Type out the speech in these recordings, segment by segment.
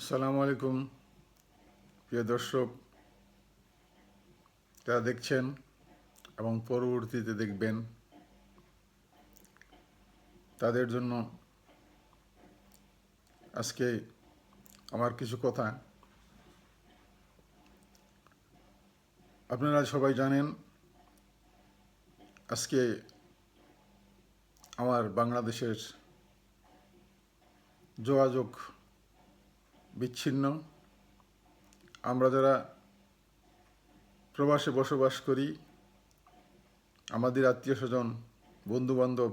আসসালামু আলাইকুম। প্রিয় দর্শক, যারা দেখছেন এবং পরবর্তীতে দেখবেন, তাদের জন্য আজকে আমার কিছু কথা। আপনারা সবাই জানেন, আজকে আমার বাংলাদেশের যোগাযোগ বিচ্ছিন্ন। আমরা যারা প্রবাসে বসবাস করি, আমাদের আত্মীয় স্বজন, বন্ধুবান্ধব,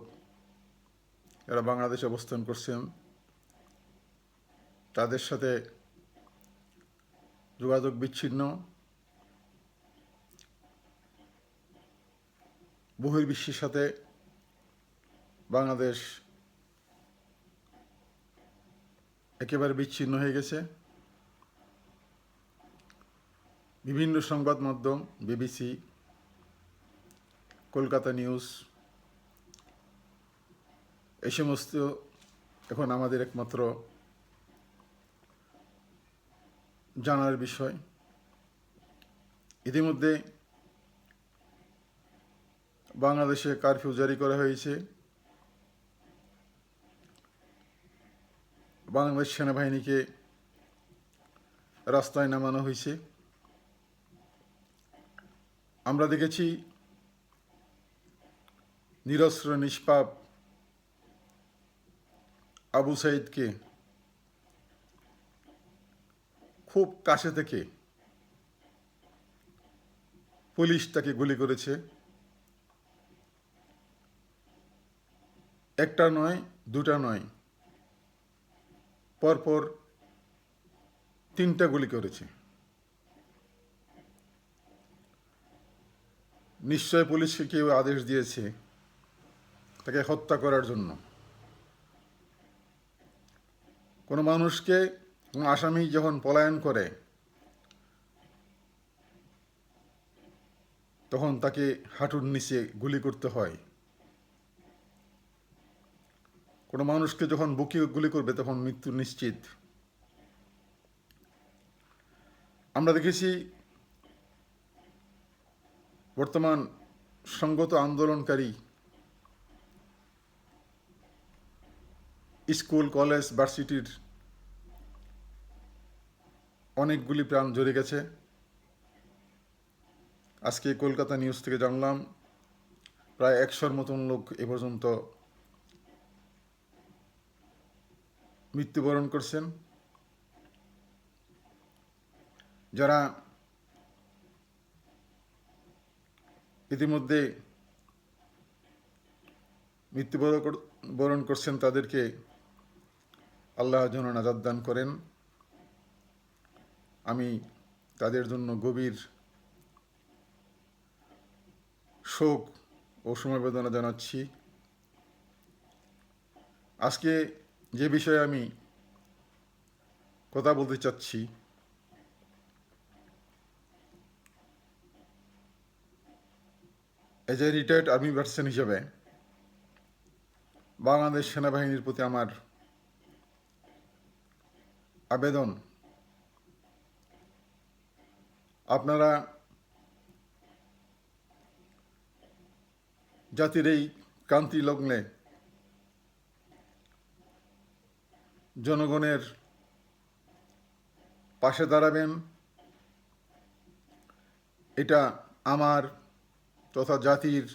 যারা বাংলাদেশে অবস্থান করছেন, তাদের সাথে যোগাযোগ বিচ্ছিন্ন। বহির্বিশ্বের সাথে বাংলাদেশ একেবারে বিচ্ছিন্ন হয়ে গেছে। বিভিন্ন সংবাদ মাধ্যম, বিবিসি, কলকাতা নিউজ এই সমস্ত এখন আমাদের একমাত্র জানার বিষয়। ইতিমধ্যে বাংলাদেশে কারফিউ জারি করা হয়েছে। বাংলাদেশ সেনাবাহিনীকে রাস্তায় নামানো হয়েছে। আমরা দেখেছি নিরস্ত্র, নিষ্পাপ আবু সাইদকে খুব কাছে থেকে পুলিশ তাকে গুলি করেছে। একটা নয়, দুটা নয়। পরপর তিনটা গুলি করেছে। নিশ্চয় পুলিশকে কেউ আদেশ দিয়েছে তাকে হত্যা করার জন্য। কোনো মানুষকে কোনো আসামি যখন পলায়ন করে, তখন তাকে হাঁটুর নিচে গুলি করতে হয়। কোনো মানুষকে যখন বুকে গুলি করবে তখন মৃত্যু নিশ্চিত। আমরা দেখেছি বর্তমান সঙ্গত আন্দোলনকারী স্কুল, কলেজ, ভার্সিটির অনেকগুলি প্রাণ জড়ে গেছে। আজকে কলকাতা নিউজ থেকে জানলাম, প্রায় একশোর মতন লোক এ পর্যন্ত মৃত্যুবরণ করছেন। যারা ইতিমধ্যে মৃত্যুবরণ বরণ করছেন, তাদেরকে আল্লাহ যেন নাজাদ দান করেন। আমি তাদের জন্য গভীর শোক ও সমবেদনা জানাচ্ছি। আজকে যে বিষয়ে আমি কথা বলতে চাচ্ছি as a retired army person হিসেবে বাংলাদেশ সেনাবাহিনীর প্রতি আমার আবেদন। আপনারা জাতির এই ক্রান্তি লগ্নে জনগণের পাশে দাঁড়াবেন। এটা আমার তথা জাতির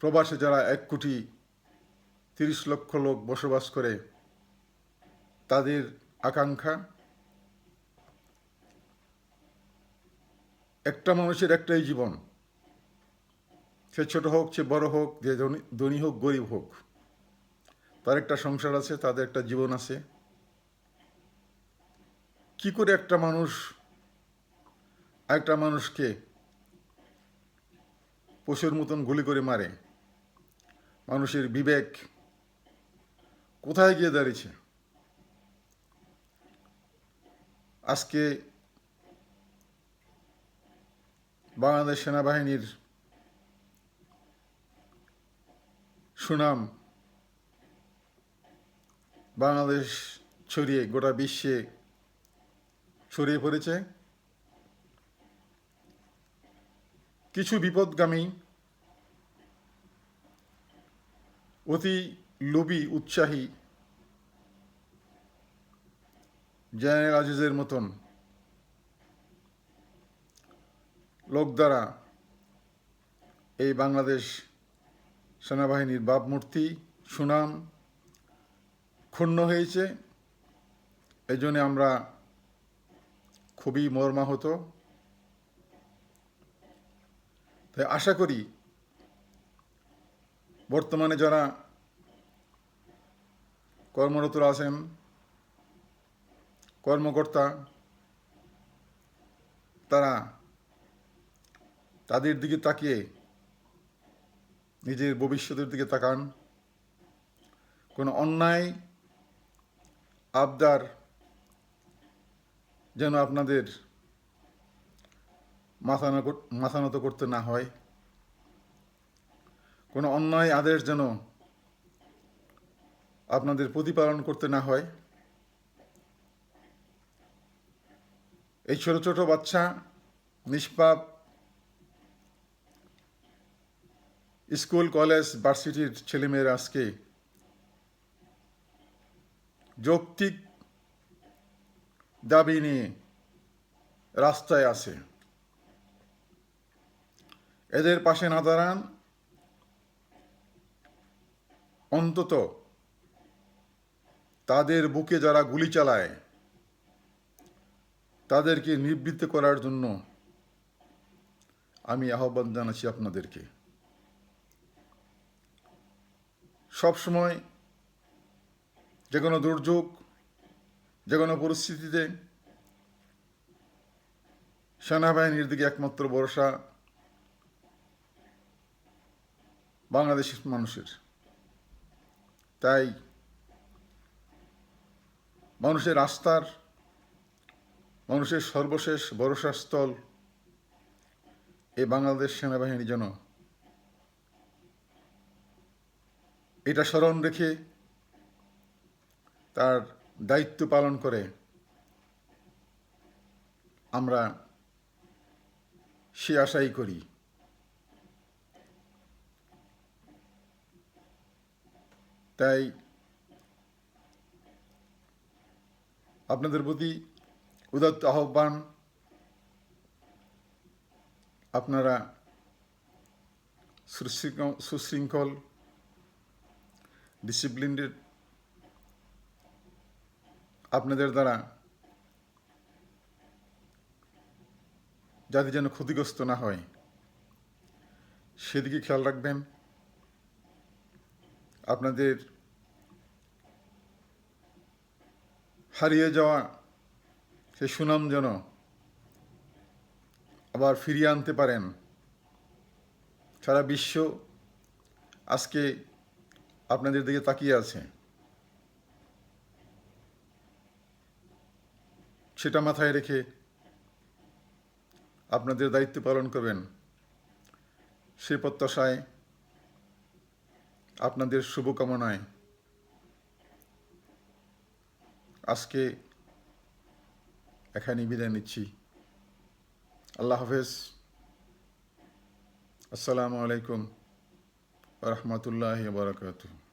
প্রবাসে যারা এক কোটি তিরিশ লক্ষ লোক বসবাস করে, তাদের আকাঙ্ক্ষা, একটা মানুষের একটাই জীবন। সে ছোট হোক, সে বড় হোক, যে ধনী হোক, গরিব হোক। তার একটা সংসার আছে, তাদের একটা জীবন আছে। কি করে একটা মানুষ একটা মানুষকে পশুর মতন গুলি করে মারে? মানুষের বিবেক কোথায় গিয়ে দাঁড়িয়েছে? আজকে বাংলাদেশ সেনাবাহিনীর সুনাম বাংলাদেশ ছড়িয়ে, গোটা বিশ্বে ছড়িয়ে পড়েছে। কিছু বিপদগামী, অতি লোভী, উৎসাহী জেনারেল আজিজের মতন লোক দ্বারা এই বাংলাদেশ সেনাবাহিনীর ভাবমূর্তি সুনাম ক্ষুণ্ণ হয়েছে। এই জন্যে আমরা খুবই মর্মাহত। তাই আশা করি বর্তমানে যারা কর্মরতরা আছেন, কর্মকর্তা, তারা তাদের দিকে তাকিয়ে নিজের ভবিষ্যতের দিকে তাকান। কোনো অন্যায় আবদার যেন আপনাদের মাথা না কর- মাথা নত করতে না হয়। কোনো অন্যায় আদেশ যেন আপনাদের প্রতিপালন করতে না হয়। এই ছোট ছোট বাচ্চা নিষ্পাপ স্কুল, কলেজ, ভার্সিটির ছেলেমেয়েরা আজকে যৌক্তিক দাবি নিয়ে রাস্তায় আছে। এদের পাশে না দাঁড়ান, অন্তত তাদের বুকে যারা গুলি চালায়, তাদেরকে নিবৃত্ত করার জন্য আমি আহ্বান জানাচ্ছি আপনাদেরকে। সবসময় যে কোনো দুর্যোগ, যে কোনো পরিস্থিতিতে সেনাবাহিনীর দিকে একমাত্র ভরসা বাংলাদেশের মানুষের। তাই মানুষের আস্থার, মানুষের সর্বশেষ ভরসাস্থল এই বাংলাদেশ সেনাবাহিনী যেন। এটা স্মরণ রেখে তার দায়িত্ব পালন করে আমরা সে আশাই করি। তাই আপনাদের প্রতি উদাত্ত আহ্বান। আপনারা সুশৃঙ্খল- ডিসিপ্লিনের আপনাদের দ্বারা যাতে যেন ক্ষতিগ্রস্ত না হয়, সেদিকে খেয়াল রাখবেন। আপনাদের হারিয়ে যাওয়া সে সুনাম যেন আবার ফিরিয়ে আনতে পারেন। সারা বিশ্ব আজকে আপনাদের দিকে তাকিয়ে আছে। সেটা মাথায় রেখে আপনাদের দায়িত্ব পালন করবেন। সে প্রত্যাশায় আপনাদের শুভকামনায় আজকে এখানে বিদায় নিচ্ছি। আল্লাহ হাফেজ। আসসালামু আলাইকুম রহমতুল্লাহ বারকাতুহ।